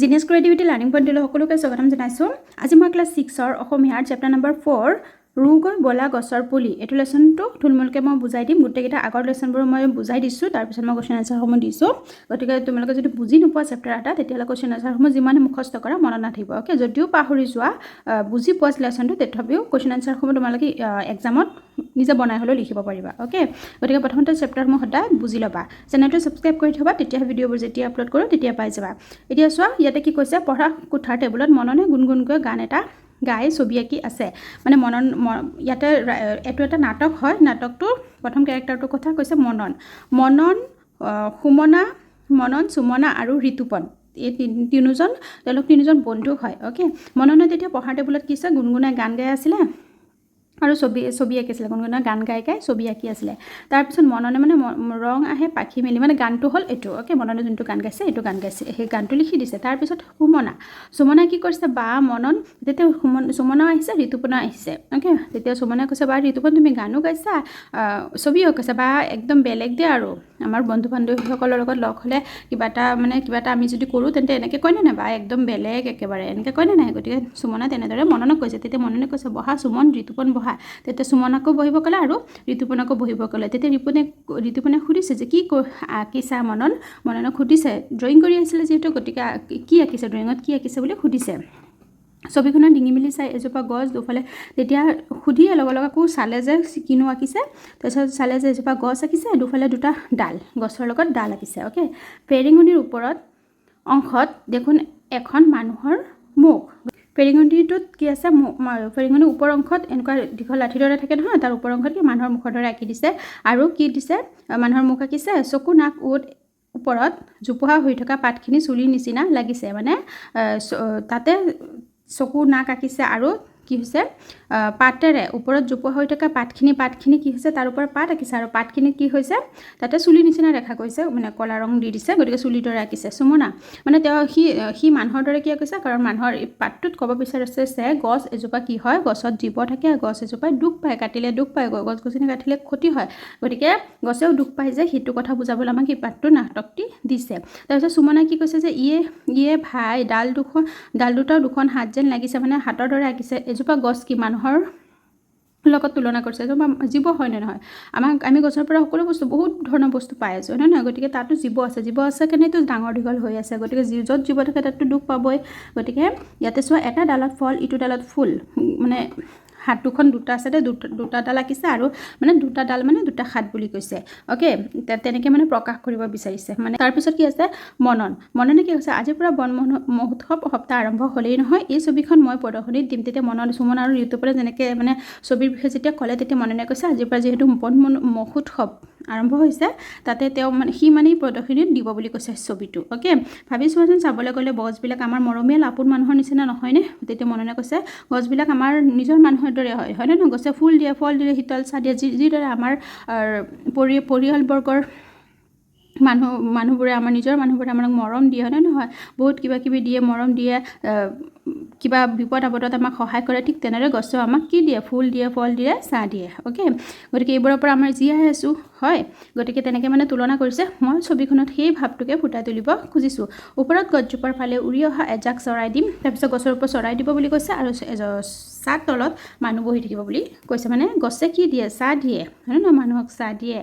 Genius creativity learning পইণ্টলৈ সকলোকে স্বাগতম জনাইছোঁ। আজি মই ক্লাছ ছিক্সৰ অসমীয়াৰ চেপ্টাৰ নম্বৰ ফ'ৰ ৰুগৈ বলা গছৰ পুলি। এইটো লেচনটো থুলমূলকৈ মই বুজাই দিম। গোটেইকেইটা আগৰ লেচনবোৰ মই বুজাই দিছোঁ। তাৰপিছত মই কুৱেশ্যন এনচাৰসমূহ দিছোঁ। গতিকে তোমালোকে যদি বুজি নোপোৱা চেপ্টাৰ এটা, তেতিয়াহ'লে কুৱেশ্যন এনচাৰসমূহ যিমানে মুখস্থ কৰা, মনত নাথাকিব। অ'কে যদিও পাহৰি যোৱা বুজি পোৱা লেচনটো তথাপিও কুৱেশ্যন এনচাৰসমূহ তোমালোকে এক্সামত নিজে বনাই হ'লেও লিখিব পাৰিবা। অ'কে গতিকে প্ৰথমতে চেপ্টাৰসমূহ সদায় বুজি ল'বা। চেনেলটো ছাবস্ক্ৰাইব কৰি থ'বা তেতিয়াহে ভিডিঅ'বোৰ যেতিয়া আপলোড কৰোঁ, তেতিয়া পাই যাবা। এতিয়া চোৱা, ইয়াতে কি কৈছে? পঢ়া কোঠাৰ টেবুলত মননে গুণগুণকৈ গান এটা গাই ছবি আঁকি আছে। মানে মনন ইয়াতে এইটো এটা নাটক হয়। নাটকটোৰ প্ৰথম কেৰেক্টাৰটোৰ কথা কৈছে মনন। মনন সুমনা মনন, সুমনা আৰু ঋতুপন। এই তিনিওজন তেওঁলোক তিনিজন বন্ধু হয়, অ'কে? মননে তেতিয়া পঢ়াৰ টেবুলত কি আছে? গুণগুণাই গান গাই আছিলে। আৰু ছবি ছবি আঁকিছিলে গুণগুণাই গান গাই গাই ছবি আঁকি আছিলে। তাৰপিছত মননে মানে ৰং আহে, পাখি মেলি মানে গানটো হ'ল এইটো অ'কে মননে যোনটো গান গাইছে এইটো গান গাইছে, সেই গানটো লিখি দিছে। তাৰপিছত সুমনা সুমনা কি কৰিছে, বা মনন, তেতিয়া সুমন, সুমনাও আহিছে, ঋতুপনাও আহিছে অ'কে তেতিয়া সুমনাই কৈছে, বা ঋতুপন, তুমি গানো গাইছা ছবিও কৈছে, বা একদম বেলেগ দে আৰু, আমাৰ বন্ধু বান্ধৱীসকলৰ লগত লগ হ'লে কিবা এটা মানে কিবা এটা আমি যদি কৰোঁ, তেন্তে এনেকৈ কয়নে নাই, বা একদম বেলেগ একেবাৰে, এনেকৈ কয়নে নাই? গতিকে সুমনা তেনেদৰে মননক কৈছে, তেতিয়া মননে কৈছে, বহা সুমন, ঋতুপন বহা তেতিয়া সুমনকো বহিব ক'লে আৰু ঋতুপনকো বহিব ক'লে। তেতিয়া ৰিপুনে ঋতুপনে সুধিছে যে কি আঁকিছা মনন? মননক সুধিছে ড্ৰয়িং কৰি আছিলে যিহেতু গতিকে কি আঁকিছে? ড্ৰয়িঙত কি আঁকিছে? বুলি সুধিছে। ছবিখনত ডিঙি মেলি চাই এজোপা গছ দুফালে তেতিয়া সুধিয়ে লগে লগে আকৌ চালে যে কিনো আঁকিছে? তাৰপিছত চালে যে এজোপা গছ আঁকিছে দুফালে দুটা ডাল গছৰ লগত ডাল আঁকিছে অ'কে? ফেৰিঙনিৰ ওপৰত অংশত দেখোন এখন মানুহৰ মুখ। ফেৰিঙনিটোত কি আছে? ফেৰিঙনিৰ ওপৰ অংশত এনেকুৱা দীঘল লাঠিৰ দৰে থাকে নহয় তাৰ ওপৰ অংশত কি মানুহৰ মুখৰ দৰে আঁকি দিছে? আৰু কি দিছে? মানুহৰ মুখ আঁকিছে? চকু নাক ওত ওপৰত জোপোহা হৈ থকা পাতখিনি চুলিৰ নিচিনা লাগিছে। মানে তাতে চকু নাক আঁকিছে আৰু কি হৈছে? পাতেৰে ওপৰত জোপোহা হৈ থকা পাতখিনি পাতখিনি কি হৈছে? তাৰ ওপৰত পাত আঁকিছে আৰু পাতখিনি কি হৈছে? তাতে চুলিৰ নিচিনা দেখা গৈছে মানে ক'লা ৰং দি দিছে, গতিকে চুলিৰ দৰে আঁকিছে। সুমনা মানে তেওঁ, সি সি মানুহৰ দৰে কি আঁকিছে? কাৰণ মানুহৰ পাতটোত ক'ব বিচাৰিছে যে গছ এজোপা কি হয়? গছত জীৱ থাকে, গছ এজোপাই দুখ পায়, কাটিলে দুখ পায় গছ গছনি কাটিলে ক্ষতি হয়। গতিকে গছেও দুখ পায় যে সেইটো কথা বুজাবলৈ আমাক এই পাতটো নাটকটি দিছে। তাৰপিছত সুমনাই কি কৈছে যে ইয়ে ইয়ে ভাই, ডাল দুখন, ডাল দুটাও দুখন হাত যেন লাগিছে মানে হাতৰ দৰে আঁকিছে এজোপা গছ কি মানুহৰ লগত তুলনা কৰিছে? এজোপা জীৱ হয় নে নহয়? আমাক আমি গছৰ পৰা সকলো বস্তু, বহুত ধৰণৰ বস্তু পাই আছোঁ, হয় নে নহয়? গতিকে তাতো জীৱ আছে। জীৱ আছে কাৰণেতো ডাঙৰ দীঘল হৈ আছে। গতিকে য'ত জীৱ থাকে, তাততো দুখ পাবই। গতিকে ইয়াতে চোৱা, এটা ডালত ফল, ইটো ডালত ফুল। মানে হাত দুখন দুটা আছে দুটা দুটা ডাল আঁকিছে আৰু মানে দুটা ডাল মানে দুটা হাত বুলি কৈছে। অ'কে তেনেকৈ মানে প্ৰকাশ কৰিব বিচাৰিছে। মানে তাৰপিছত কি আছে? মনন। মননে কি কৈছে? আজিৰ পৰা বন মহো- মহোৎসৱ সপ্তাহ আৰম্ভ হ'লেই নহয়। এই ছবিখন মই প্ৰদৰ্শনীত দিম। তেতিয়া মনন সুমন আৰু ঋতুপৰে যেনেকৈ মানে ছবিৰ বিষয়ে যেতিয়া ক'লে, তেতিয়া মননে কৈছে, আজিৰ পৰা যিহেতু বন মহোৎসৱ আৰম্ভ হৈছে। তাতে তেওঁ মানে সি মানে প্ৰদৰ্শনীত দিব বুলি কৈছে ছবিটো অ'কে ভাবি চোৱাচোন চাবলৈ গ'লে গছবিলাক আমাৰ মৰমীয়াল আপোন মানুহৰ নিচিনা নহয়নে তেতিয়া মননে কৈছে গছবিলাক আমাৰ নিজৰ মানুহৰ দৰে হয় হয়নে নহয়? গছে ফুল দিয়ে ফল দিয়ে শীতল চাহ দিয়ে। যি যিদৰে আমাৰ পৰি পৰিয়ালবৰ্গৰ মানুহ মানুহবোৰে আমাৰ নিজৰ মানুহবোৰে আমাক মৰম দিয়ে হয়নে নহয়? বহুত কিবা কিবি দিয়ে মৰম দিয়ে কিবা বিপদ আপদত আমাক সহায় কৰে ঠিক তেনেদৰে গছেও আমাক কি দিয়ে? ফুল দিয়ে ফল দিয়ে চাহ দিয়ে অ'কে গতিকে এইবোৰৰ পৰা আমাৰ জীয়াই আছোঁ হয়? গতিকে তেনেকৈ মানে তুলনা কৰিছে মই ছবিখনত সেই ভাৱটোকে ফুটাই তুলিব খুজিছোঁ। ওপৰত গছজোপাৰ ফালে উৰি অহা এজাক চৰাই দিম তাৰপিছত গছৰ ওপৰত চৰাই দিব বুলি কৈছে আৰু চাহ তলত মানুহ বহি থাকিব বুলি কৈছে। মানে গছে কি দিয়ে? চাহ দিয়ে হয় নহয়? মানুহক চাহ দিয়ে।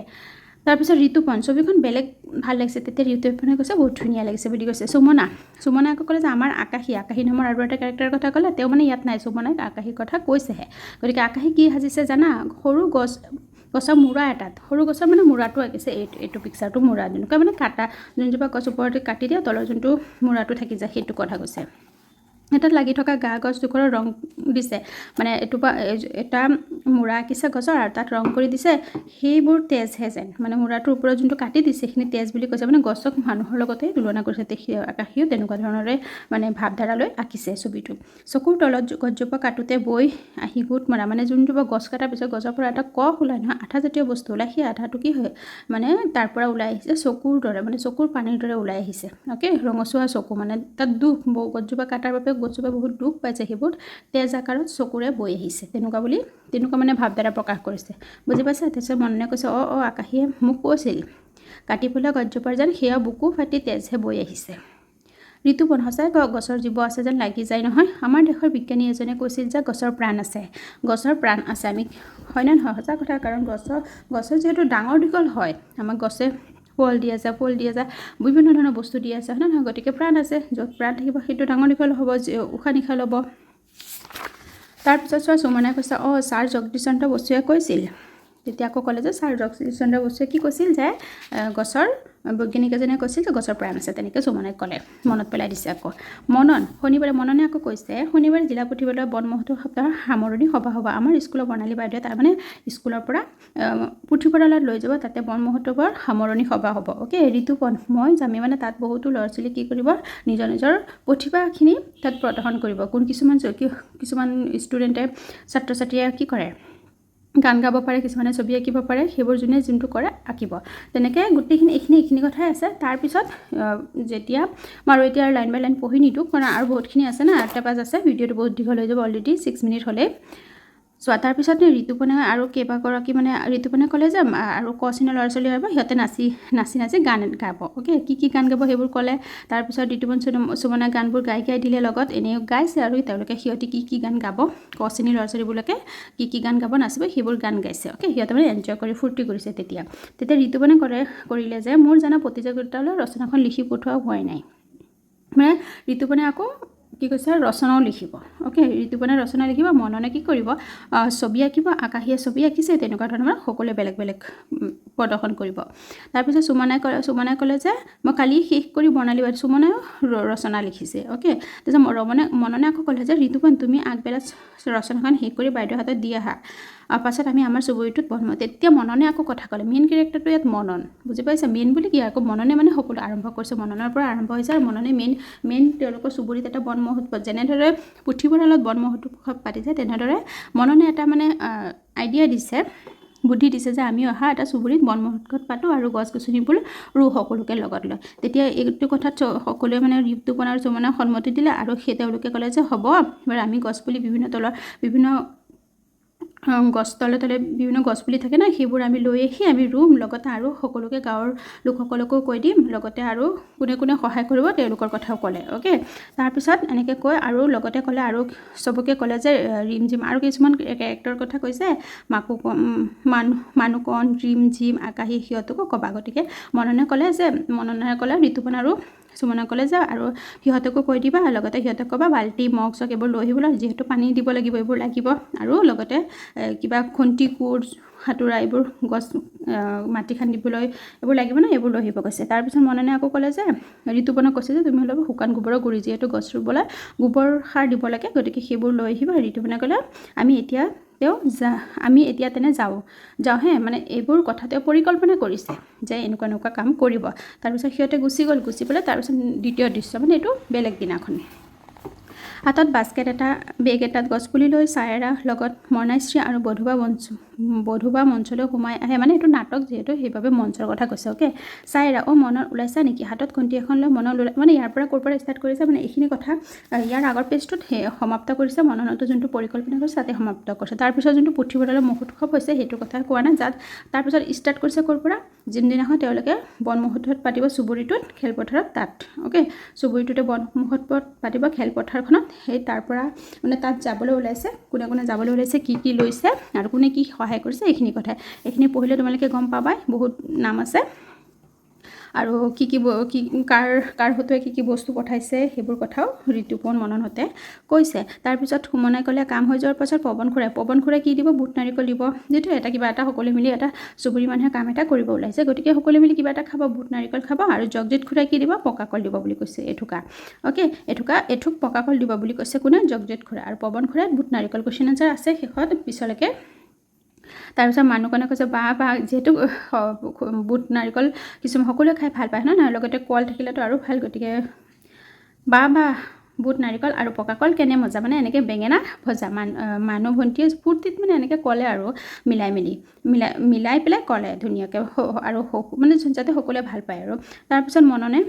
তাৰপিছত ঋতুপন ছবিখন বেলেগ ভালো লাগিছে। তেতিয়া ঋতুপনে কৈছে, বহুত ধুনীয়া লাগিছে বুলি কৈছে। সুমনা সুমনা ক'লে যে, আমাৰ আকাশী আকাশী নামৰ আৰু এটা কেৰেক্টাৰৰ কথা ক'লে, তেওঁ মানে ইয়াত নাই। সুমনাই আকাশীৰ কথা কৈছেহে। গতিকে আকাশী কি সাজিছে জানা? সৰু গছ, গছৰ মূৰা এটাত। সৰু গছৰ মানে মূৰাটো আঁকিছে এইটো এইটো পিকচাৰটো মূৰা। যেনেকুৱা মানে কাটা, যোনজোপা গছ ওপৰতে কাটি দিয়ে, তলৰ যোনটো মূৰাটো থাকি যায়, সেইটো কথা কৈছে। এটাত লাগি থকা গা গছ ৰং দিছে। মানে এটোপা এটা মূৰা আঁকিছে গছৰ আৰু তাত ৰং কৰি দিছে। সেইবোৰ তেজহে যেন। মানে মূৰাটোৰ ওপৰত যোনটো কাটি দিছে, সেইখিনি তেজ বুলি কৈছে। মানে গছক মানুহৰ লগতে তুলনা কৰিছে আকাশীও তেনেকুৱা ধৰণৰে মানে ভাৱধাৰালৈ আঁকিছে ছবিটো। চকুৰ তলত গছজোপা কাটোতে বৈ আহি গোট মৰা। মানে যোনজোপা গছ কটাৰ পিছত গছৰ পৰা এটা কফ ওলায় নহয় আঠাজাতীয় বস্তু ওলায় সেই আঠাটো কি হয় মানে তাৰ পৰা ওলাই আহিছে চকুৰ দৰে মানে চকুৰ পানীৰ দৰে ওলাই আহিছে। অ'কে, ৰঙচুৱা চকু। মানে তাত দুখ গছজোপা কাটাৰ বাবে গছজোপা বহুত দুখ পাইছে সেইবোৰ তেজ আকাৰত চকুৰে বৈ আহিছে। তেনেকুৱা বুলি তেনেকুৱা মানে ভাৱধাৰা প্ৰকাশ কৰিছে। বুজি পাইছে? তাৰপিছত মনে কৈছে অঁ অঁ আকাশীয়ে মোক কৈছিল কাটি পেলোৱা গছজোপাৰ যেন সেয়া বুকু ফাটি তেজহে বৈ আহিছে। ঋতুপন সঁচাই গ- গছৰ জীৱ আছে যেন লাগি যায় নহয়। আমাৰ দেশৰ বিজ্ঞানী এজনে কৈছিল যে গছৰ প্ৰাণ আছে। গছৰ প্ৰাণ আছে। আমি হয়নে নহয়? সঁচা কথা কাৰণ গছৰ গছৰ যিহেতু ডাঙৰ দীঘল হয় আমাক গছে ফল দিয়া যায় ফুল দিয়া যায় বিভিন্ন ধৰণৰ বস্তু দিয়া আছে হয়নে নহয়? গতিকে প্ৰাণ আছে য'ত প্ৰাণ থাকিব সেইটো ডাঙৰ দীঘল হ'ব উশাহ নিশাহ ল'ব। তাৰপিছত চোৱা সুমনে কৈছে অঁ ছাৰ জগদীশচন্দ্ৰ বসুৱে কৈছিল তেতিয়া আকৌ ক'লে যে ছাৰ জগদীশচন্দ্ৰ বসুৱে কি কৈছিল যে গছৰ বৈজ্ঞানিক এজনে কৈছিল যে গছৰ প্ৰাণ আছে তেনেকৈ সুমনে ক'লে মনত পেলাই দিছে আকৌ। মনন শনিবাৰে মননে আকৌ কৈছে শনিবাৰে জিলা পুথিভঁৰালৰ বন মহোৎসৱ সপ্তাহৰ সামৰণি সভা হ'ব। আমাৰ স্কুলৰ বৰ্ণালী বাইদেৱে তাৰমানে স্কুলৰ পৰা পুথিভঁৰালত লৈ যাব তাতে বন মহোৎসৱৰ সামৰণি সভা হ'ব। অ'কে ঋতুপন মই যামি মানে তাত বহুতো ল'ৰা ছোৱালী কি কৰিব নিজৰ নিজৰ প্ৰতিভাখিনি তাত প্ৰদৰ্শন কৰিব। কোন কিছুমান কিছুমান ষ্টুডেণ্টে ছাত্ৰ ছাত্ৰীয়ে কি কৰে গান গাব পাৰে কিছুমানে ছবি আঁকিব পাৰে সেইবোৰ যোনে যোনটো কৰে আঁকিব। তেনেকৈ গোটেইখিনি এইখিনি এইখিনি কথাই আছে। তাৰপিছত যেতিয়া মই আৰু এতিয়া লাইন বাই লাইন পঢ়ি নিদিওঁ কাৰণ আৰু বহুতখিনি আছে না আঠটা পাঁচ আছে ভিডিঅ'টো বহুত দীঘল হৈ যাব অলৰেডি ছিক্স মিনিট হ'লেই। চোৱা তাৰপিছত ঋতুপনে আৰু কেইবাগৰাকী মানে ঋতুপনে ক'লে যে আৰু ক ল'ৰা ছোৱালী আহিব সিহঁতে নাচি নাচি নাচি গান গাব অ'কে কি কি গান গাব সেইবোৰ ক'লে তাৰপিছত ঋতুপন সুম- সুমনে গানবোৰ গাই গাই দিলে লগত, এনেও গাইছে আৰু তেওঁলোকে সিহঁতে কি কি গান গাব ক ল'ৰা ছোৱালীবিলাকে কি কি গান গাব, নাচিব, সেইবোৰ গান গাইছে অ'কে সিহঁতে মানে এনজয় কৰি ফূৰ্তি কৰিছে তেতিয়া। তেতিয়া ঋতুপনে কৰে, কৰিলে যে, মোৰ জানা প্ৰতিযোগিতালৈ ৰচনাখন লিখি পঠোৱা হোৱাই নাই। মানে ঋতুপনে আকৌ কি কৈছে? ৰচনাও লিখিব। অ'কে ঋতুপনে ৰচনা লিখিব মননে কি কৰিব? ছবি আঁকিব, আকাশীয়ে ছবি আঁকিছে, তেনেকুৱা ধৰণৰ মানে সকলোৱে বেলেগ বেলেগ প্ৰদৰ্শন কৰিব। তাৰপিছত সুমনাই ক'লে সুমনাই ক'লে যে, মই কালি শেষ কৰি বৰ্ণালী বাদ সুমনায়ো ৰচনা লিখিছে। অ'কে তাৰপিছত ৰমনে মননে আকৌ ক'লে যে ঋতুপন তুমি আগবেলা ৰচনাখন শেষ কৰি বাইদেউৰ হাতত দি আহা। পাছত আমি আমাৰ চুবুৰীটোত বন্ধ তেতিয়া মননে আকৌ কথা ক'লে মেইন কেৰেক্টাৰটো ইয়াত মনন। বুজি পাইছে? মেইন বুলি কি? আকৌ মননে মানে সকলো আৰম্ভ কৰিছে। মননৰ পৰা আৰম্ভ হৈছে আৰু মননে মেইন মেইন তেওঁলোকৰ চুবুৰীত এটা বন মহোৎসৱ যেনেদৰে পুথিভঁৰালত বন মহোৎসৱ পাতিছে তেনেদৰে মননে এটা মানে আইডিয়া দিছে বুদ্ধি দিছে যে আমি অহা এটা চুবুৰীত বন মহোৎসৱ পাতোঁ আৰু গছ গছনিবোৰ ৰুওঁ সকলোকে লগত লৈ। তেতিয়া এইটো কথাত সকলোৱে মানে ঋতুপন আৰু চুমনে সন্মতি দিলে আৰু সেই তেওঁলোকে ক'লে যে হ'ব বাৰু আমি গছপুলি বিভিন্ন তলৰ বিভিন্ন গছ তলে তলে বিভিন্ন গছপুলি থাকে ন সেইবোৰ আমি লৈ আহি আমি ৰুম লগতে আৰু সকলোকে গাঁৱৰ লোকসকলকো কৈ দিম লগতে আৰু কোনে কোনে সহায় কৰিব তেওঁলোকৰ কথাও ক'লে অ'কে তাৰপিছত এনেকৈ কৈ আৰু লগতে ক'লে আৰু চবকে ক'লে যে ৰিম জিম আৰু কিছুমান কেৰেক্টাৰৰ কথা কৈছে মাকো মানুহ মানুহকণ ৰিম জিম আকাশী সিহঁতকো ক'বা গতিকে মননে ক'লে যে মননে ক'লে ঋতুপন আৰু সুমনে ক'লে যে আৰু সিহঁতকো কৈ দিবা লগতে সিহঁতক ক'বা বাল্টি মগ চগ এইবোৰ লৈ আহিবলৈ যিহেতু পানী দিব লাগিব এইবোৰ লাগিব। আৰু লগতে কিবা খন্তি কোৰ সাঁতোৰা এইবোৰ গছ মাটি খান্দিবলৈ এইবোৰ লাগিব ন এইবোৰ লৈ আহিব কৈছে। তাৰপিছত মননে আকৌ ক'লে যে ঋতুপনক কৈছে যে তুমি অলপ শুকান গোবৰৰ গুৰি যিহেতু গছ ৰুবলৈ গোবৰ সাৰ দিব লাগে গতিকে সেইবোৰ লৈ আহিবা। ঋতুপনে ক'লে আমি এতিয়া তেওঁ যা, আমি এতিয়া তেনে যাওঁ। যাওঁ হে মানে এইবোৰ কথা তেওঁ পৰিকল্পনা কৰিছে যে এনেকুৱা এনেকুৱা কাম কৰিব। তাৰপিছত সিহঁতে গুচি গ'ল, গুচি পেলাই তাৰপিছত দ্বিতীয় দৃশ্য মানে এইটো বেলেগ দিনাখন। হাতত বাস্কেট এটা বেগ এটাত গছপুলি লৈ চায়েৰা লগত মৰ্ণাশ্ৰী আৰু বধুবা মঞ্চ বধুবা মঞ্চলৈ সোমাই আহে মানে এইটো নাটক যিহেতু সেইবাবে মঞ্চৰ কথা কৈছে অ'কে চায়েৰা অ' মনত ওলাইছা নেকি? হাতত খুন্তি এখন লৈ মনত ওলাই মানে ইয়াৰ পৰা ক'ৰ পৰা ষ্টাৰ্ট কৰিছে? মানে এইখিনি কথা ইয়াৰ আগৰ পেজটোত সমাপ্ত কৰিছে মননতো যোনটো পৰিকল্পনা কৰিছে, তাতে সমাপ্ত কৰিছে। তাৰপিছত যোনটো পুথিভঁৰালৰ মহোৎসৱ হৈছে, সেইটো কথা কোৱা নাই, যাত তাৰপিছত ষ্টাৰ্ট কৰিছে ক'ৰ পৰা? যোনদিনাখন তেওঁলোকে বন মহোৎসৱ পাতিব চুবুৰীটোত খেলপথাৰত, তাত অ'কে চুবুৰীটোতে বন মহোৎসৱ পাতিব খেলপথাৰখনত, সেই তাৰ পৰা মানে তাত যাবলৈ ওলাইছে। কোনে কোনে যাবলৈ ওলাইছে, কি কি লৈছে, আৰু কোনে কি সহায় কৰিছে, এইখিনি কথাই। এইখিনি পঢ়িলে তোমালোকে গম পাবাই, বহুত নাম আছে। আৰু কি কি কি, কাৰ কাৰ হতুৱাই কি কি বস্তু পঠাইছে, সেইবোৰ কথাও ঋতুপন মননহঁতে কৈছে। তাৰপিছত সুমনে ক'লে, কাম হৈ যোৱাৰ পাছত পৱন খুৰাই পৱন খুৰাই কি দিব? বুট, নাৰিকল দিব। যিহেতু এটা কিবা এটা সকলোৱে মিলি এটা চুবুৰী মানুহে কাম এটা কৰিব ওলাইছে। গতিকে সকলোৱে মিলি কিবা এটা খাব, বুট, নাৰিকল খাব আৰু জগজিৎ খুৰাই কি দিব? পকা কল দিব বুলি কৈছে এথোকা অ'কে এথোকা এথোক পকা কল দিব বুলি কৈছে কোনে? জগজিৎ খুৰা। আৰু পৱন খুৰাই বুট, নাৰিকল কুৱেশ্যন আনচাৰ আছে। শেষত পিছলৈকে তাৰপিছত মানুহকনে কৈছে বা বা যিহেতু বুট নাৰিকল কিছুমান সকলোৱে খাই ভাল পায় নহয় লগতে কল থাকিলেতো আৰু ভাল গতিকে বা বা বুট নাৰিকল আৰু পকা কল কেনে মজা? মানে এনেকৈ বেঙেনা ভজা মান মানুহ ভণ্টিয়ে ফূৰ্তিত মানে এনেকৈ ক'লে আৰু মিলাই মেলি মিলাই মিলাই পেলাই ক'লে ধুনীয়াকৈ আৰু মানে যাতে সকলোৱে ভাল পায় আৰু। তাৰপিছত মননে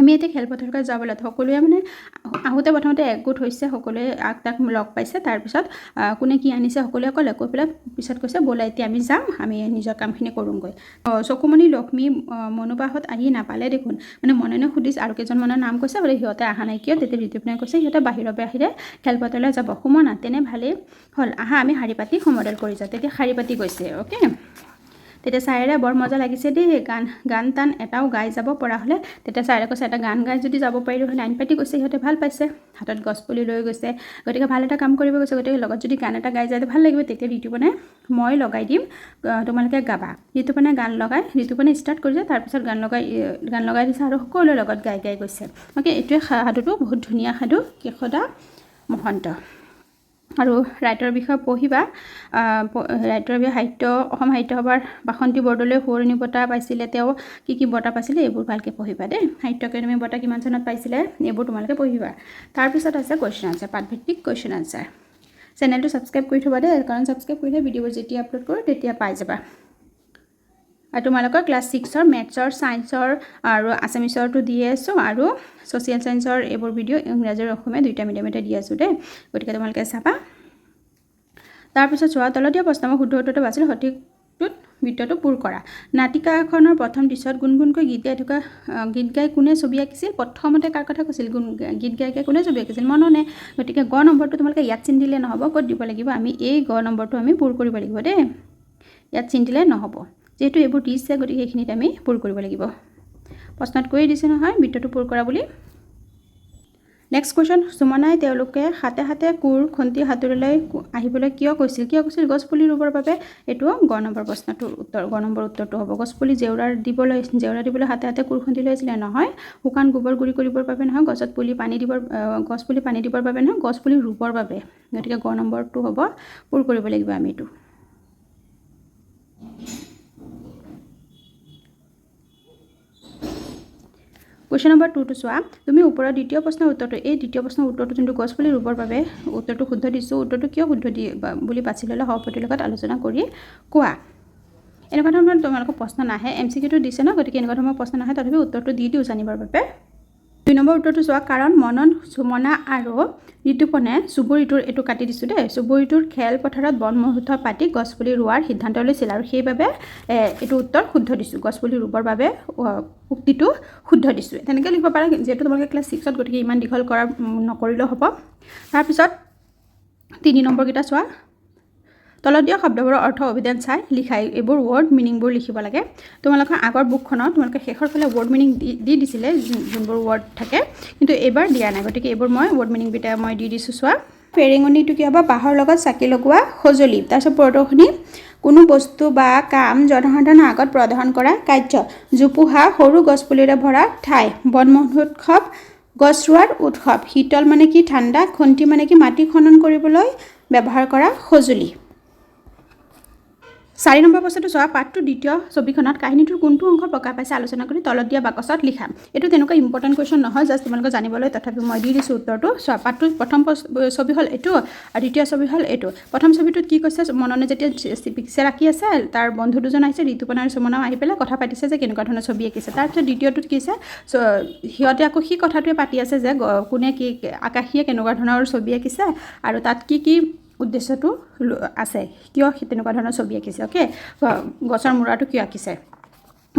আমি এতিয়া খেলপথাৰত যাবলৈ সকলোৱে মানে আহোঁতে প্ৰথমতে একগোট হৈছে, সকলোৱে আগ তাক লগ পাইছে, তাৰপিছত কোনে কি আনিছে সকলোৱে ক'লে কৈ পেলাই পিছত কৈছে, ব'লা, এতিয়া আমি যাম, আমি নিজৰ কামখিনি কৰোঁগৈ। চকুমণি, লক্ষ্মী মনোবাহঁত আহি নাপালে দেখোন। মানে মনেনে সুধিছে, আৰু কেইজনমানৰ নাম কৈছে, বোলে, সিহঁতে অহা নাই কিয়? তেতিয়া ঋতুপনাই কৈছে, সিহঁতে বাহিৰৰ বাহিৰে খেলপথাৰলৈ যাব। সুমনা তেনে ভালেই হ'ল। আহা, আমি শাৰী পাতি সমদল কৰি যাওঁ। তেতিয়া শাৰী পাতি গৈছে, অ'কে? তেতিয়া ছাৰে বৰ মজা লাগিছে দেই। গান গান টান এটাও গাই যাব পৰা হ'লে। তেতিয়া ছাৰে কৈছে এটা গান গাই যদি যাব পাৰিলোঁ হয় লাইন পাতি গৈছে সিহঁতে ভাল পাইছে। হাতত গছপুলি লৈ গৈছে। গতিকে ভাল এটা কাম কৰিব গৈছে। গতিকে লগত যদি গান এটা গাই যায় ভাল লাগিব। তেতিয়া ঋতুপনে মই লগাই দিম। তোমালোকে গাবা। ঋতুপনে গান লগাই ঋতুপনে ষ্টাৰ্ট কৰিছে তাৰপিছত গান লগাই গান লগাই দিছে আৰু সকলোৰে লগত গাই গাই গৈছে। অ'কে এইটোৱে সাধুটো। বহুত ধুনীয়া সাধু। কেশদা মহন্ত। আৰু ৰাইটৰ বিষয়ে পঢ়িবা ৰাইটৰ বিষয়ে সাহিত্য অসম সাহিত্য সভাৰ বাসন্তী বৰদলৈ সুৱৰণি বঁটা পাইছিলে তেওঁ কি কি বঁটা পাইছিলে এইবোৰ ভালকৈ পঢ়িবা দেই। সাহিত্য একাডেমী বঁটা কিমান চনত পাইছিলে এইবোৰ তোমালোকে পঢ়িবা। তাৰপিছত আছে কুৱেশ্যন আনচাৰ পাঠভিত্তিক কুৱেশ্যন আনচাৰ চেনেলটো ছাবস্ক্ৰাইব কৰি থ'বা দেই কাৰণ ছাবস্ক্ৰাইব কৰিলে ভিডিঅ'বোৰ যেতিয়া আপলোড কৰোঁ তেতিয়া পাই যাবা। তোমালোকৰ ক্লাছ ছিক্সৰ মেথছৰ ছায়েন্সৰ আৰু আছামিছৰটো দি আছোঁ আৰু ছ'চিয়েল ছায়েন্সৰ এইবোৰ ভিডিঅ' ইংৰাজী আৰু অসমীয়া দুইটা মিডিয়ামতে দি আছোঁ দেই। গতিকে তোমালোকে চাবা। তাৰপিছত চোৱা তলত দিয়া প্ৰশ্ন মই শুদ্ধ উত্তৰটো বাছিল সঠিকটোত বৃত্তটো পূৰ কৰা। নাটিকা এখনৰ প্ৰথম দৃশ্যত গুণগুণকৈ গীত গাই থকা গীত গাই কোনে ছবি আঁকিছিল, প্ৰথমতে কাৰ কথা কৈছিল? গুণ, গীত গাই কোনে ছবি আঁকিছিল? মননে গতিকে গ নম্বৰটো তোমালোকে ইয়াত চিন দিলে নহ'ব, ক'ত দিব লাগিব আমি? এই গ নম্বৰটো আমি পূৰ কৰিব লাগিব দেই। ইয়াত চিন দিলে নহ'ব। যিহেতু এইবোৰ দিছে গতিকে এইখিনিত আমি পূৰ কৰিব লাগিব। প্ৰশ্নত কৈয়ে দিছে নহয় বৃত্তটো পূৰ কৰা বুলি। নেক্সট কুৱেশ্যন সুমনাই তেওঁলোকে হাতে হাতে কোৰ খন্তি সাঁতুৰিলৈ আহিবলৈ কিয় কৈছিল? কিয় কৈছিল? গছপুলি ৰুবৰ বাবে এইটো গ নম্বৰ প্ৰশ্নটোৰ উত্তৰ গ নম্বৰ উত্তৰটো হ'ব। গছপুলি জেওৰাৰ দিবলৈ জেওৰা দিবলৈ হাতে হাতে কোৰ খন্তি লৈ আছিলে নহয়। শুকান গোবৰ গুৰি কৰিবৰ বাবে নহয় গছত পুলি পানী দিবৰ গছপুলি পানী দিবৰ বাবে নহয় গছপুলি ৰুবৰ বাবে। গতিকে গ নম্বৰটো হ'ব পূৰ কৰিব লাগিব আমি এইটো। কুৱেশ্যন নম্বৰ টুটো চোৱা। তুমি ওপৰৰ দ্বিতীয় প্ৰশ্নৰ উত্তৰটো এই দ্বিতীয় প্ৰশ্নৰ উত্তৰটো যোনটো গছপুলি ৰুবৰ বাবে উত্তৰটো শুদ্ধ দিছোঁ, উত্তৰটো কিয় শুদ্ধ দি বুলি বাছি ল'লে সভাপতিৰ লগত আলোচনা কৰি কোৱা। এনেকুৱা ধৰণৰ তোমালোকৰ প্ৰশ্ন নাহে এম চি কিউটো দিছে ন? গতিকে এনেকুৱা ধৰণৰ প্ৰশ্ন নাহে তথাপি উত্তৰটো দি দিওঁ জানিবৰ বাবে। দুই নম্বৰ উত্তৰটো চোৱা কাৰণ মনন সুমনা আৰু ঋতুপনে চুবুৰীটোৰ এইটো কাটি দিছোঁ দেই। চুবুৰীটোৰ খেলপথাৰত বন মুহূৰ্ত পাতি গছপুলি ৰোৱাৰ সিদ্ধান্ত লৈছিল আৰু সেইবাবে এইটো উত্তৰ শুদ্ধ দিছোঁ। গছপুলি ৰুবৰ বাবে উক্তিটো শুদ্ধ দিছোঁ। তেনেকৈ লিখিব পাৰা যিহেতু তোমালোকে ক্লাছ ছিক্সত গতিকে ইমান দীঘল কৰা নকৰিলেও হ'ব। তাৰপিছত তিনি নম্বৰকেইটা চোৱা। তলত দিয়া শব্দবোৰৰ অৰ্থ অভিধান চাই লিখাই এইবোৰ ৱৰ্ড মিনিংবোৰ লিখিব লাগে। তোমালোকৰ আগৰ বুকখনত তোমালোকে শেষৰ ফালে ৱৰ্ড মিনিং দি দিছিলে যোন- যোনবোৰ ৱৰ্ড থাকে কিন্তু এইবাৰ দিয়া নাই। গতিকে এইবোৰ মই ৱৰ্ড মিনিংকেইটা মই দি দিছোঁ চোৱা। ফেৰেঙনিটো কি হ'ব বাঁহৰ লগত চাকি লগোৱা সঁজুলি। তাৰপিছত প্ৰদৰ্শনী কোনো বস্তু বা কাম জনসাধাৰণৰ আগত প্ৰদৰ্শন কৰা কাৰ্য। জোপোহা সৰু গছপুলিৰে ভৰা ঠাই। বন মহোৎসৱ গছ ৰোৱাৰ উৎসৱ। শীতল মানে কি ঠাণ্ডা খন্তি মানে কি মাটি খনন কৰিবলৈ ব্যৱহাৰ কৰা সঁজুলি। চাৰি নম্বৰ প্ৰশ্নটো চোৱা, পাঠটোৰ দ্বিতীয় ছবিখনত কাহিনীটোৰ কোনটো অংশ প্ৰকাশ পাইছে আলোচনা কৰি তলত দিয়া বাকচত লিখা। এইটো তেনেকুৱা ইম্পৰ্টেণ্ট কুৱেশ্যন নহয় জাষ্ট তোমালোকে জানিবলৈ তথাপি মই দি দিছোঁ উত্তৰটো। চোৱা, পাঠটোৰ প্ৰথম ছবি হ'ল এইটো, আৰু দ্বিতীয় ছবি হ'ল এইটো। প্ৰথম ছবিটোত কি কৈছে, মননে যেতিয়া পিকচাৰ আঁকি আছে, তাৰ বন্ধু দুজন আহিছে, ঋতুপনা আৰু সুমনাও আহি পেলাই কথা পাতিছে যে কেনেকুৱা ধৰণৰ ছবি আঁকিছে। তাৰপিছত দ্বিতীয়টোত কি চ- সিহঁতে আকৌ সেই কথাটোৱে পাতি আছে যে কোনে কি আকাশীয়ে কেনেকুৱা ধৰণৰ ছবি আঁকিছে, আৰু তাত কি কি উদ্দেশ্যটো আছে। কিয় তেনেকুৱা ধৰণৰ ছবি আঁকিছে? অ'কে গছৰ মূৰাটো কিয় আঁকিছে?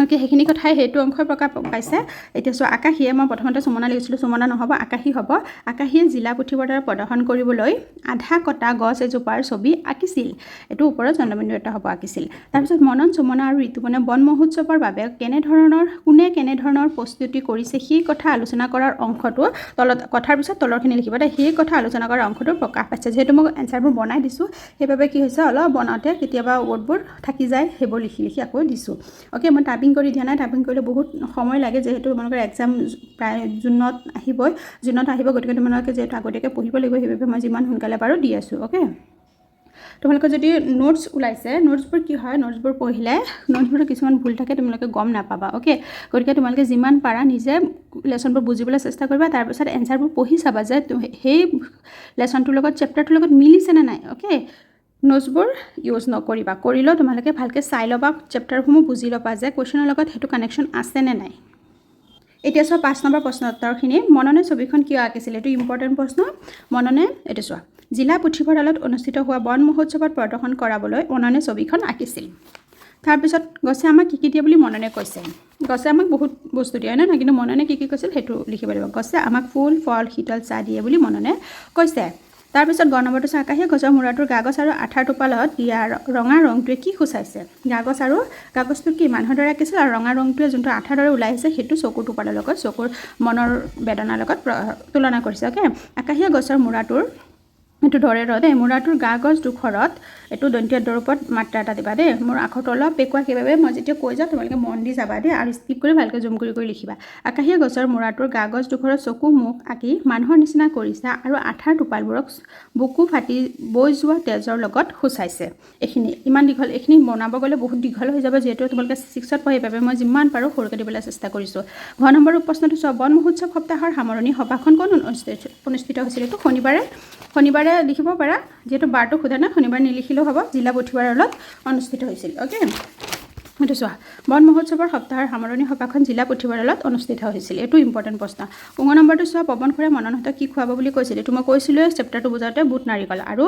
অ'কে সেইখিনি কথাই সেইটো অংশই প্ৰকাশ পাইছে। এতিয়া চোৱা আকাশীয়ে মই প্ৰথমতে সুমনা লিখিছিলোঁ সুমনা নহ'ব আকাশী হ'ব। আকাশীয়ে জিলা পুথিভঁৰালৰ প্ৰদৰ্শন কৰিবলৈ আধা কটা গছ এজোপাৰ ছবি আঁকিছিল। এইটো ওপৰত চন্দ্ৰবিন্দু এটা হ'ব আঁকিছিল। তাৰপিছত মনন সুমনা আৰু ঋতুপনে বন মহোৎসৱৰ বাবে কেনেধৰণৰ কোনে কেনেধৰণৰ প্ৰস্তুতি কৰিছে সেই কথা আলোচনা কৰাৰ অংশটো তলত কথাৰ পিছত তলৰখিনি লিখিব দেই সেই কথা আলোচনা কৰাৰ অংশটো প্ৰকাশ পাইছে। যিহেতু মই এনচাৰবোৰ বনাই দিছোঁ সেইবাবে কি হৈছে অলপ বনাওঁতে কেতিয়াবা ৱৰ্ডবোৰ থাকি যায় সেইবোৰ লিখি লিখি আকৌ দিছোঁ। অ'কে মই টাইপিং কৰি দিয়া নাই। টাইপিং কৰিলে বহুত সময় লাগে যিহেতু তোমালোকৰ এক্সাম প্ৰায় জুনত আহিবই। জুনত আহিব, গতিকে তোমালোকে যিহেতু আগতীয়াকৈ পঢ়িব লাগিব, সেইবাবে মই যিমান সোনকালে পাৰোঁ দি আছোঁ অ'কে তোমালোকৰ যদি নোটছ ওলাইছে নোটছবোৰ কি হয়? নোটছবোৰ পঢ়িলে নোটছবোৰত কিছুমান ভুল থাকে, তোমালোকে গম নাপাবা অ'কে গতিকে তোমালোকে যিমান পাৰা নিজে লেচনবোৰ বুজিবলৈ চেষ্টা কৰিবা তাৰপিছত এনচাৰবোৰ পঢ়ি চাবা যে সেই লেচনটোৰ লগত চেপ্টাৰটোৰ লগত মিলিছেনে নাই অ'কে নোটছবোৰ ইউজ নকৰিবা। কৰিলেও তোমালোকে ভালকৈ চাই ল'বা চেপ্টাৰসমূহ বুজি ল'বা যে কুৱেশ্যনৰ লগত সেইটো কানেকশ্যন আছেনে নাই। এতিয়া চোৱা পাঁচ নম্বৰ প্ৰশ্ন উত্তৰখিনি মননে ছবিখন কিয় আঁকিছিল? এইটো ইম্পৰ্টেণ্ট প্ৰশ্ন। মননে এইটো চোৱা জিলা পুথিভঁৰালত অনুষ্ঠিত হোৱা বন মহোৎসৱত প্ৰদৰ্শন কৰাবলৈ মননে ছবিখন আঁকিছিল। তাৰপিছত গছে আমাক কি কি দিয়ে বুলি মননে কৈছে? গছে আমাক বহুত বস্তু দিয়ে হয় নে নহয়? কিন্তু মননে কি কি কৈছিল সেইটো লিখিব লাগিব। গছে আমাক ফুল ফল শীতল চাহ দিয়ে বুলি মননে কৈছে। তাৰপিছত গ নম্বৰটো চাহ আকাশীয়ে গছৰ মূৰাটোৰ কাগজ আৰু আঠাৰ টোপালত দিয়া ৰ- ৰঙা ৰংটোৱে কি সূচাইছে? কাগজ আৰু কাগজটো কি? মানুহৰ দৰে আঁকিছিল আৰু ৰঙা ৰংটোৱে যোনটো আঠাৰ দৰে ওলাই আহিছে সেইটো চকুৰ টোপালৰ লগত চকুৰ মনৰ বেদনাৰ লগত তুলনা কৰিছে অ'কে আকাশীয়ে গছৰ মূৰাটোৰ এইটো ধৰে ৰ দেই মূৰাটোৰ গা গছ দুখৰত এইটো দন্তীয় দৰূপত মাত্ৰা এটা দিবা দেই। মোৰ আখৰটো অলপ পেকুৱা সেইবাবে মই যেতিয়া কৈ যাওঁ, তোমালোকে মন দি যাবা দেই আৰু স্কিপ কৰি ভালকৈ জুম কৰি কৰি লিখিবা। আকাশীয়ে গছৰ মূৰাটোৰ গা গছ দুখৰত চকু, মুখ আঁকি মানুহৰ নিচিনা কৰিছা আৰু আঠাৰ টোপালবোৰক বুকু ফাটি বৈ যোৱা তেজৰ লগত সূচাইছে। এইখিনি ইমান দীঘল, এইখিনি বনাব গ'লে বহুত দীঘল হৈ যাব যিহেতু তোমালোকে ছিক্সত পঢ়ি বাবে মই যিমান পাৰোঁ সৰুকৈ দিবলৈ চেষ্টা কৰিছোঁ। ঘ নম্বৰ প্ৰশ্নটো চোৱা, বন মহোৎসৱ সপ্তাহৰ সামৰণি সভাখন কোন অনুষ্ঠিত হৈছিল এইটো শনিবাৰে শনিবাৰে লিখিব পাৰা, যিহেতু বাৰটো সোধা নাই, শনিবাৰে নিলিখিলেও হ'ব, জিলা পুথিভঁৰালত অনুষ্ঠিত হৈছিল অ'কে এইটো চোৱা, বন মহোৎসৱৰ সপ্তাহৰ সামৰণি সভাখন জিলা পুথিভঁৰালত অনুষ্ঠিত হৈছিল, এইটো ইম্পৰ্টেণ্ট প্ৰশ্ন। পোন্ধৰ নম্বৰটো চোৱা, পৱন খুৰে মননহঁতক কি খুৱাব বুলি কৈছিল, এইটো মই কৈছিলোঁৱে চেপ্টাৰটো বুজাওঁতে বুট নাৰিকল আৰু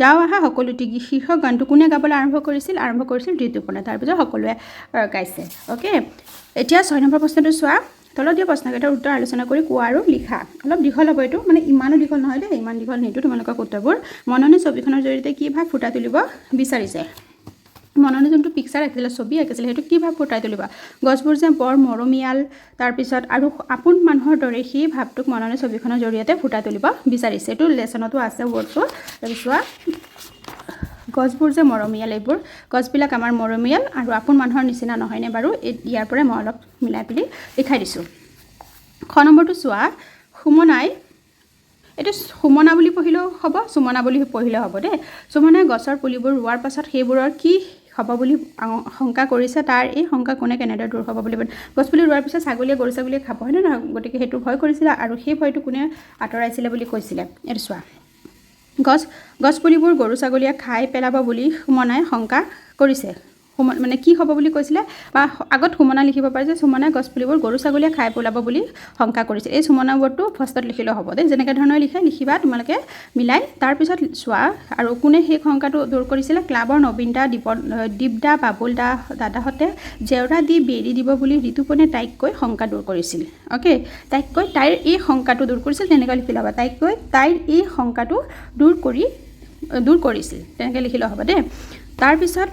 যাওঁ আহা সকলো টি শীৰ্ষক গানটো কোনে গাবলৈ আৰম্ভ কৰিছিল? আৰম্ভ কৰিছিল ঋতুপৰ্ণে, তাৰপিছত সকলোৱে গাইছে অ'কে এতিয়া ছয় নম্বৰ প্ৰশ্নটো চোৱা তলত দিয়া প্ৰশ্নকেইটাৰ উত্তৰ আলোচনা কৰি কোৱা আৰু লিখা। অলপ দীঘল হ'ব এইটো মানে ইমানো দীঘল নহয় দেই ইমান দীঘল নিদিওঁ তোমালোকক উত্তৰবোৰ। মননে ছবিখনৰ জৰিয়তে কি ভাৱ ফুটা তুলিব বিচাৰিছে? মননে যোনটো পিকচাৰ আঁকিছিলে ছবি আঁকিছিলে সেইটো কি ভাৱ ফুটাই তুলিব? গছবোৰ যে বৰ মৰমীয়াল তাৰপিছত আৰু আপোন মানুহৰ দৰে সেই ভাৱটোক মননে ছবিখনৰ জৰিয়তে ফুটাই তুলিব বিচাৰিছে। এইটো লেচনতো আছে ৱৰ্ডটো তাৰপিছত গছবোৰ যে মৰমীয়াল এইবোৰ গছবিলাক আমাৰ মৰমীয়াল আৰু আপোন মানুহৰ নিচিনা নহয়নে বাৰু? ইয়াৰ পৰাই মই অলপ মিলাই পেলি লিখাই দিছোঁ। খ নম্বৰটো চোৱা সুমনাই এইটো সুমনা বুলি পঢ়িলেও হ'ব সুমনা বুলি পঢ়িলেও হ'ব দেই। সুমনাই গছৰ পুলিবোৰ ৰোৱাৰ পাছত সেইবোৰৰ কি হ'ব বুলি শংকা কৰিছে তাৰ এই শংকা কোনে কেনেদৰে দূৰ হ'ব বুলি গছপুলি ৰোৱাৰ পিছত ছাগলীয়ে গৰু ছাগলীয়ে খাব হয়নে নহয়? গতিকে সেইটো ভয় কৰিছিলে আৰু সেই ভয়টো কোনে আঁতৰাইছিলে বুলি কৈছিলে। এইটো চোৱা। গছ গছপুলিবোৰ গৰু ছাগলীয়ে খাই পেলাব বুলি সুমনাই শংকা কৰিছে। সুমন মানে কি হ'ব বুলি কৈছিলে? বা আগত সুমনা লিখিব পাৰে যে সুমনাই গছপুলিবোৰ গৰু ছাগলীয়ে খাই পেলাব বুলি শংকা কৰিছে। এই সুমনা ৱৰ্ডটো ফাৰ্ষ্টত লিখিলেও হ'ব দেই। যেনেকৈ ধৰণৰ লিখে, লিখিবা, তোমালোকে মিলাই। তাৰপিছত চোৱা আৰু কোনে সেই শংকাটো দূৰ কৰিছিলে? ক্লাবৰ নবীন দা দীপ দীপ দা বাবুল দা দাদাহঁতে জেওৰা দি বেৰি দিব বুলি ঋতুপনে তাইক কৈ শংকা দূৰ কৰিছিল। অ'কে? তাইক কৈ তাইৰ এই শংকাটো দূৰ কৰিছিল, তেনেকৈ লিখি ল'বা। তাইক কৈ তাইৰ এই শংকাটো দূৰ কৰি, দূৰ কৰিছিল। তেনেকৈ লিখিলেও হ'ব দেই। তাৰপিছত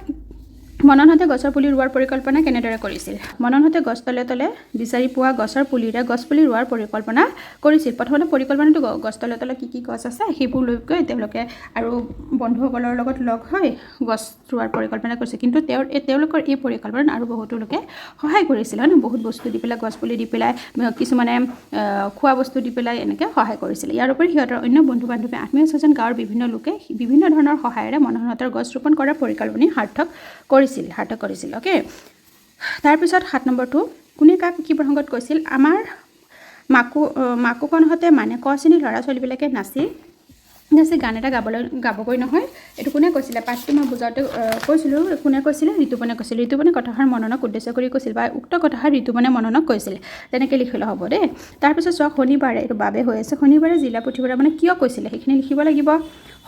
মননহঁতে গছৰ পুলি ৰোৱাৰ পৰিকল্পনা কেনেদৰে কৰিছিল? মননহঁতে গছ তলে তলে বিচাৰি পোৱা গছৰ পুলিৰে গছ পুলি ৰোৱাৰ পৰিকল্পনা কৰিছিল। প্ৰথমতে পৰিকল্পনাটো গছ তলে তলে কি কি গছ আছে সেইবোৰ লৈ গৈ তেওঁলোকে আৰু বন্ধুসকলৰ লগত লগ হৈ গছ ৰোৱাৰ পৰিকল্পনা কৰিছে। কিন্তু তেওঁৰ এই তেওঁলোকৰ এই পৰিকল্পনাত আৰু বহুতো লোকে সহায় কৰিছিল হয় ন বহুত বস্তু দি পেলাই গছপুলি দি পেলাই কিছুমানে খোৱা বস্তু দি পেলাই এনেকৈ সহায় কৰিছিলে। ইয়াৰ উপৰি সিহঁতৰ অন্য বন্ধু বান্ধৱী আত্মীয় স্বজন গাঁৱৰ বিভিন্ন লোকে বিভিন্ন ধৰণৰ সহায়েৰে মনোহৰহঁতৰ গছ ৰোপণ কৰাৰ পৰিকল্পনা সাৰ্থক কৰিছিল সাৰ্থক কৰিছিল অ'কে তাৰপিছত সাত নম্বৰটো কোনে কাক কি প্ৰসংগত কৈছিল? আমাৰ মাকো মাকোকণহঁতে মানে ক শ্ৰেণীৰ ল'ৰা ছোৱালীবিলাকে নাচি নাচি গান এটা গাবলৈ গাবগৈ নহয়। এইটো কোনে কৈছিলে? পাঠটো মই বুজাওঁতে কৈছিলোঁ। কোনে কৈছিলে? ঋতুপনে কৈছিল। ঋতুপনে কথাষাৰ মননক উদ্দেশ্য কৰি কৈছিল বা উক্ত কথাষাৰ ঋতুপনে মননক কৈছিল। তেনেকৈ লিখিলে হ'ব দেই। তাৰপিছত চোৱা শনিবাৰে এইটো বাবে হৈ আছে শনিবাৰে জিলা পুথিভঁৰাল মানে কিয় কৈছিলে? সেইখিনি লিখিব লাগিব।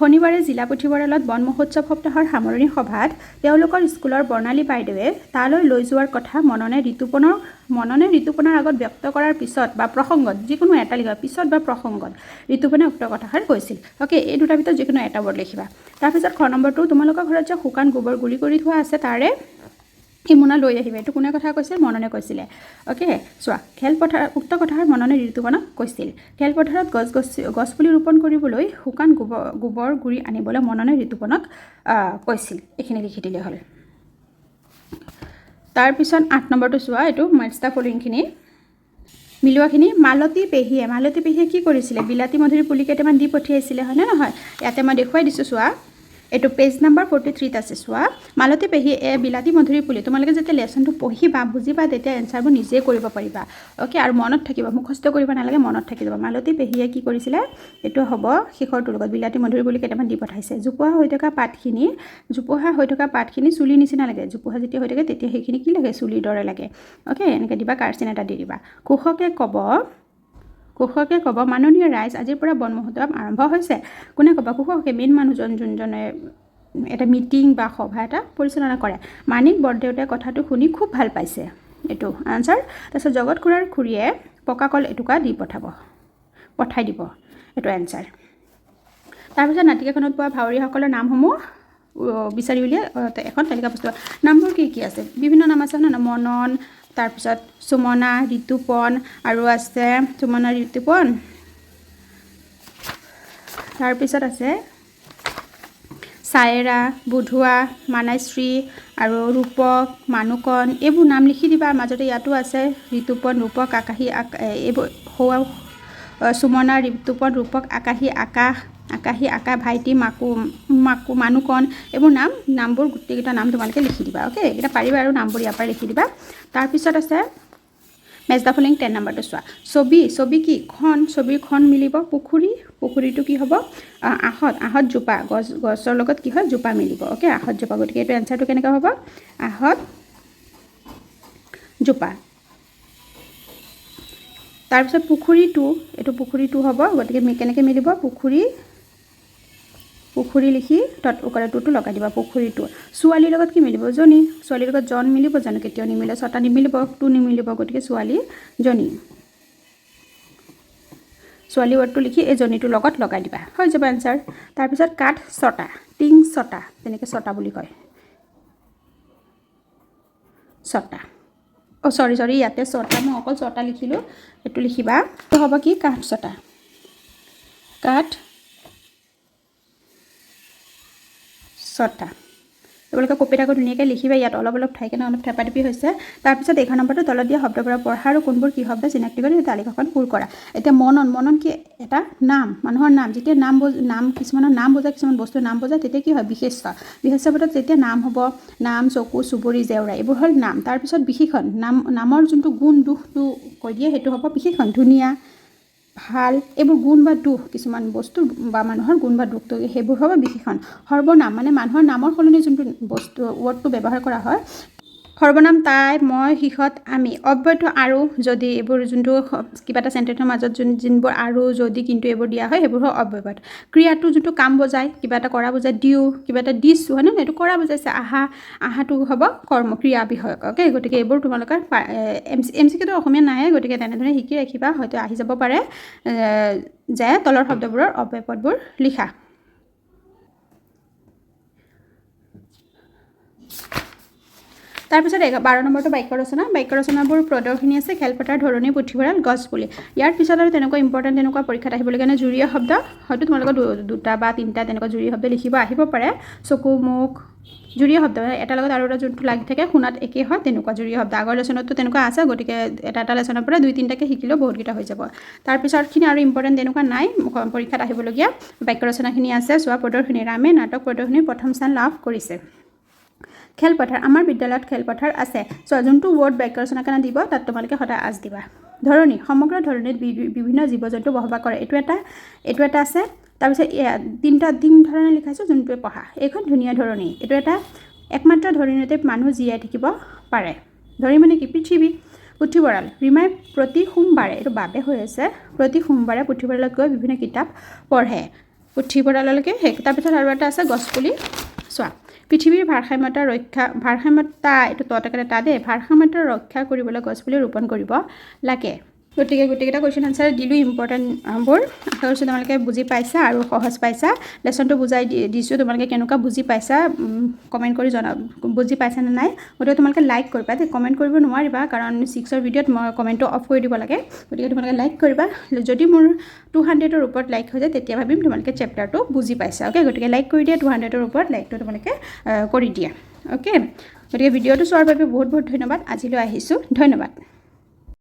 শনিবাৰে জিলা পুথিভঁৰালত বন মহোৎসৱ সপ্তাহৰ সামৰণি সভাত তেওঁলোকৰ স্কুলৰ বৰ্ণালী বাইদেৱে তালৈ লৈ যোৱাৰ কথা মননে ঋতুপনৰ মননে ঋতুপনৰ আগত ব্যক্ত কৰাৰ পিছত বা প্ৰসংগত যিকোনো এটা লিখিবা পিছত বা প্ৰসংগত ঋতুপনে উক্ত কথাষাৰ কৈছিল। অ'কে এই দুটাৰ ভিতৰত যিকোনো এটা ৱৰ্ড লিখিবা। তাৰপিছত খ নম্বৰটো তোমালোকৰ ঘৰত যে শুকান গোবৰ গুৰি কৰি থোৱা আছে তাৰে এই মোনা লৈ আহিবা। এইটো কোনে কথা কৈছিল? মননে কৈছিলে। অ'কে চোৱা খেলপথাৰ উক্ত কথাৰ মননে ঋতুপনক কৈছিল। খেলপথাৰত গছ গছ গছপুলি ৰোপণ কৰিবলৈ শুকান গোবৰ গোবৰ গুৰি আনিবলৈ মননে ঋতুপনক কৈছিল। এইখিনি লিখি দিলে হ'ল। তাৰপিছত আঠ নম্বৰটো চোৱা, এইটো মেটছ দ্য ফলোয়িংখিনি মিলোৱাখিনি, মালতী পেহীয়ে মালতী পেহীয়ে কি কৰিছিলে? বিলাতী মধুৰি পুলি কেইটামান দি পঠিয়াইছিলে, হয়নে নহয়? ইয়াতে মই দেখুৱাই দিছোঁ, চোৱা। এইটো পেজ নাম্বাৰ ফৰ্টি থ্ৰীত আছে, চোৱা। মালতী পেহী এ বিলাতী মধুৰী পুলি। তোমালোকে যেতিয়া লেচনটো পঢ়িবা, বুজিবা, তেতিয়া এনচাৰবোৰ নিজেই কৰিব পাৰিবা। অ'কে আৰু মনত থাকিব, মুখস্থ কৰিব নালাগে, মনত থাকি যাব। মালতী পেহীয়ে কি কৰিছিলে, এইটো হ'ব শেষৰটোৰ লগত বিলাতী মধুৰী পুলি কেইটামান দি পঠাইছে। জোপোহা হৈ থকা পাতখিনি, জোপোহা হৈ থকা পাতখিনি চুলিৰ নিচিনা লাগে। জোপোহা যেতিয়া হৈ থাকে, তেতিয়া সেইখিনি কি লাগে? চুলিৰ দৰে লাগে। অ'কে এনেকৈ দিবা, কাৰচিন এটা দি দিবা। কুশকে ক'ব কুশকে ক'ব মাননীয় ৰাইজ আজিৰ পৰা বন মহোৎসৱ আৰম্ভ হৈছে। কোনে ক'ব? কুশকে মেইন মানুহজন যোনজনে এটা মিটিং বা সভা এটা পৰিচালনা কৰে। মানিক বৰদেউতাই কথাটো শুনি খুব ভাল পাইছে এইটো আনচাৰ। তাৰপিছত জগত খুৰাৰ খুৰীয়ে পকা কল এটুকা দি পঠাব পঠাই দিব এইটো এনচাৰ তাৰপিছত নাটিকাখনত পোৱা ভাৱৰীয়াসকলৰ নামসমূহ বিচাৰি উলিয়াই এখন তালিকা প্ৰস্তুত নামবোৰ কি কি আছে? বিভিন্ন নাম আছে মনন তাৰপিছত সুমনা ঋতুপন আৰু আছে সুমনা ঋতুপন। তাৰপিছত আছে চায়েৰা বুধুৱা মানাশ্ৰী আৰু ৰূপক মানুকন। এইবোৰ নাম লিখি দিবা মাজতে ইয়াতো আছে ঋতুপন ৰূপক আকাশী আক এইবোৰ সুমনা ঋতুপন ৰূপক আকাশী আকাশ আকাশী আকাশ ভাইটি, মাকু মাকু মানুকন এইবোৰ নাম, নামবোৰ গোটেইকেইটা নাম তোমালোকে লিখি দিবা অ'কে এইকেইটা পাৰিবা আৰু নামবোৰ ইয়াৰ পৰা লিখি দিবা। তাৰপিছত আছে মেজদা ফুলিং টেন নাম্বাৰটো চোৱা। ছবি ছবি কি? খন, ছবিৰ মিলিব। পুখুৰী, পুখুৰীটো কি হ'ব? আহঁত আহঁত জোপা, গছ, গছৰ লগত কি হয়? জোপা মিলিব অ'কে আহঁত জোপা, গতিকে এইটো এনচাৰটো কেনেকৈ হ'ব? আহঁত জোপা। তাৰপিছত পুখুৰীটো, এইটো পুখুৰীটো হ'ব, গতিকে কেনেকৈ মিলিব? পুখুৰী পুখুৰী লিখি তত উকৰাটোতো লগাই দিবা পুখুৰীটো ছোৱালীৰ লগত কি মিলিব জনী? ছোৱালীৰ লগত জন মিলিব জানো কেতিয়াও নিমিলে? ছটা নিমিলিব টু নিমিলিব, গতিকে ছোৱালী, জনী। ছোৱালী ৱৰ্ডটো লিখি এই জনীটোৰ লগত লগাই দিবা। হৈ যাব এনচাৰ তাৰপিছত কাঠ ছটা, টিং ছটা, তেনেকৈ ছটা বুলি কয়। ছটা। অ' চৰি চৰি ইয়াতে ছটা, মই অকল ছটা লিখিলোঁ সেইটো লিখিবা। হ'ব কি? কাঠ ছটা। কাঠ ছটা তোমালোকে কপিত আকৌ ধুনীয়াকৈ লিখিবা, ইয়াত অলপ অলপ ঠাইকেনে অলপ থেপা থেপি হৈছে। তাৰপিছত এইখন নম্বৰটো তলত দিয়া শব্দৰ পৰা পঢ়া আৰু কোনবোৰ কি শব্দ চিনাক্তি কৰি তালিকাখন পূৰ কৰা। এতিয়া মনন মনন কি এটা নাম, মানুহৰ নাম, যেতিয়া নাম বুজ, নাম, কিছুমানৰ নাম বুজায় কিছুমান বস্তুৰ নাম বুজায় তেতিয়া কি হয়, বিশেষ্য। বিশেষ্য পদত যেতিয়া নাম হ'ব, নাম, চকু, চুবুৰী, জেওৰা, এইবোৰ হ'ল নাম। তাৰপিছত বিশেষণ, নাম, নামৰ যোনটো গুণ, দুখটো কৈ দিয়ে, সেইটো হ'ব বিশেষণ, ধুনীয়া। ভালো এইবোৰ গুণ বা দুখ, কিছুমান বস্তু বা মানুহৰ গুণ বা দুখটো সেইবোৰ হ'ব বিশেষণ। সৰ্বনাম মানে মানুহৰ নামৰ সলনি যোনটো বস্তু ৱৰ্ডটো ব্যৱহাৰ কৰা হয় সৰ্বনাম তাই মই সিহঁত আমি। অব্যয়টো আৰু যদি এইবোৰ যোনটো কিবা এটা চেণ্টেন্সৰ মাজত যোন যোনবোৰ আৰু যদি কিন্তু এইবোৰ দিয়া হয় সেইবোৰ হ'ল অব্যয়পদ ক্ৰিয়াটো যোনটো কাম বুজায় কিবা এটা কৰা বুজায় দিওঁ কিবা এটা দিছোঁ হয়নে এইটো কৰা বুজাইছে আহা আহাটো হ'ব কৰ্ম ক্ৰিয়া বিষয়ক অ'কে গতিকে এইবোৰ তোমালোকে এম চি এম চি কিউটো অসমীয়া নাহে গতিকে তেনেধৰণে শিকি ৰাখিবা হয়তো আহি যাব পাৰে যে তলৰ শব্দবোৰৰ অব্যয়পদবোৰ লিখা। তাৰপিছত বাৰ নম্বৰটো বাক্য ৰচনা বাক্য ৰচনাবোৰ প্ৰদৰ্শনী আছে, খেলপথাৰ, ধৰণী, পুথিভঁৰাল গছপুলি ইয়াৰ পিছত আৰু তেনেকুৱা ইম্পৰ্টেণ্ট তেনেকুৱা পৰীক্ষাত আহিবলগীয়া কাৰণে জুৰীয়া শব্দ, হয়তো তোমালোকৰ দু- দুটা বা তিনিটা তেনেকুৱা জুৰীয়া শব্দ লিখিব আহিব পাৰে। চকু, মুখ, জুৰীয়া শব্দ এটাৰ লগত আৰু এটা যোনটো লাগি থাকে, শুনাত একেই হয়, তেনেকুৱা জুৰীয়া শব্দ। আগৰ লেচনতো তেনেকুৱা আছে, গতিকে এটা এটা লেচনৰ পৰা দুই তিনিটাকৈ শিকিলেও বহুতকেইটা হৈ যাব। তাৰপিছতখিনি আৰু ইম্পৰ্টেণ্ট তেনেকুৱা নাই পৰীক্ষাত আহিবলগীয়া। বাক্য ৰচনাখিনি আছে, চোৱা, প্ৰদৰ্শনী, ৰামে নাটক প্ৰদৰ্শনীৰ প্ৰথম স্থান লাভ কৰিছে। খেলপথাৰ, আমাৰ বিদ্যালয়ত খেলপথাৰ আছে। চ' যোনটো ৱৰ্ড বাক্য ৰচনা কাৰণে দিব, তাত তোমালোকে সদায় আজ দিবা। ধৰণী, সমগ্ৰ ধৰণীত বিভিন্ন জীৱ জন্তু বসবাস কৰে। এইটো এটা এইটো এটা আছে। তাৰপিছত তিনিটা তিন ধৰণে লিখাইছোঁ, যোনটোৱে পঢ়া। এইখন ধুনীয়া ধৰণী। এইটো এটা, একমাত্ৰ ধৰণীতে মানুহ জীয়াই থাকিব পাৰে। ধৰণী মানে কি, পৃথিৱী পুথিভঁৰাল। ৰীমাই প্ৰতি সোমবাৰে, এইটো বাবে হৈ আছে, প্ৰতি সোমবাৰে পুথিভঁৰালত গৈ বিভিন্ন কিতাপ পঢ়ে। পুথিভঁৰাললৈকে সেই, তাৰপিছত আৰু এটা আছে গছপুলি। চোৱা, পৃথিৱীৰ ভাৰসাম্যতা ৰক্ষা, ভাৰসাম্যতা এইটো ততে তা দেই ভাৰসাম্যতা ৰক্ষা কৰিবলৈ গছপুলি ৰোপণ কৰিব লাগে। গতিকে গোটেইকেইটা কুৱেশ্যন আনচাৰ দিলোঁ ইম্পৰ্টেণ্টবোৰ আশা কৰিছোঁ তোমালোকে বুজি পাইছা আৰু সহজ পাইছা। লেচনটো বুজাই দিছোঁ তোমালোকে কেনেকুৱা বুজি পাইছা কমেণ্ট কৰি জনা বুজি পাইছা নে নাই। গতিকে তোমালোকে লাইক কৰিবা দেই। কমেণ্ট কৰিব নোৱাৰিবা কাৰণ ছিক্সৰ ভিডিঅ'ত মই কমেণ্টটো অফ কৰি দিব লাগে। গতিকে তোমালোকে লাইক কৰিবা। যদি মোৰ টু হাণ্ড্ৰেডৰ ওপৰত লাইক হৈ যায় তেতিয়া ভাবিম তোমালোকে চেপ্টাৰটো বুজি পাইছা। অ'কে গতিকে লাইক কৰি দিয়া টু হাণ্ড্ৰেডৰ ওপৰত লাইকটো তোমালোকে কৰি দিয়া। অ'কে গতিকে ভিডিঅ'টো চোৱাৰ বাবে বহুত বহুত ধন্যবাদ। আজিলৈ আহিছোঁ। ধন্যবাদ।